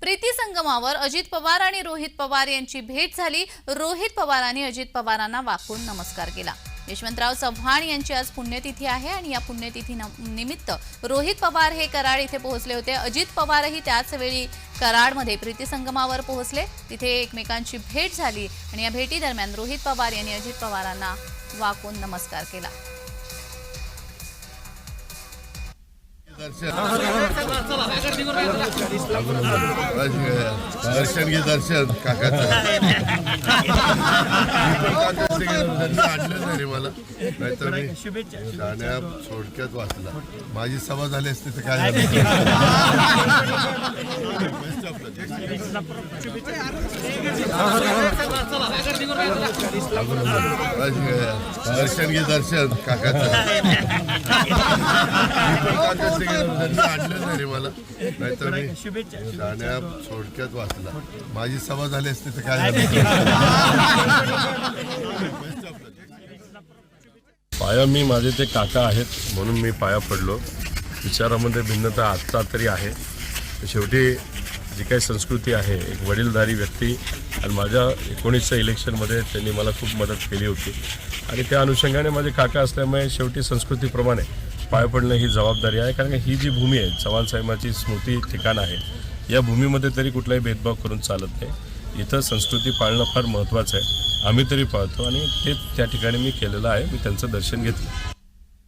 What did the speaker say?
प्रीती संगमावर अजित पवार आणि रोहित पवार यांची भेट झाली. रोहित पवारांनी अजित पवारांना वाकून नमस्कार केला. यशवंतराव चव्हाण यांची आज पुण्यतिथी आहे आणि या पुण्यतिथी निमित्त रोहित पवार हे कराड इथे पोहोचले होते. अजित पवारही त्याचवेळी कराडमध्ये प्रीती संगमावर पोहोचले. तिथे एकमेकांची भेट झाली आणि या भेटीदरम्यान रोहित पवार यांनी अजित पवारांना वाकून नमस्कार केला. दर्शन घे दर्शन. काकाचं. आणलं नाही रे मला. नाहीतर मी शाण्या सोडक्यात वाचला. माझी सभा झाली असती तर काय झालं? दर्शन घे दर्शन. काकाचं. त्यांनी आणलं नाही रे मला. नाहीतर मी शाण्या सोडक्यात वाचला. माझी सभा झाली असती तर काय झालं? पाया मी माझे ते काका आहेत म्हणून मी पाया पडलो. विचारामध्ये भिन्नता आत्ता तरी आहे. शेवटी जी काही संस्कृती आहे एक वडीलधारी व्यक्ती आणि माझ्या एकोणीसच्या इलेक्शनमध्ये त्यांनी मला खूप मदत केली होती. आणि त्या अनुषंगाने माझे काका असल्यामुळे शेवटी संस्कृतीप्रमाणे पाय पडणं ही जबाबदारी आहे कारण ही जी भूमी आहे चव्हाण साहेबांची स्मृती ठिकाण आहे या भूमीमध्ये तरी कुठलाही भेदभाव करून चालत नाही. इथं संस्कृती पाळणं फार महत्त्वाचं आहे. आम्ही तरी पाळतो आणि ते त्या ठिकाणी मी केलेलं आहे मी त्यांचं दर्शन घेतलं.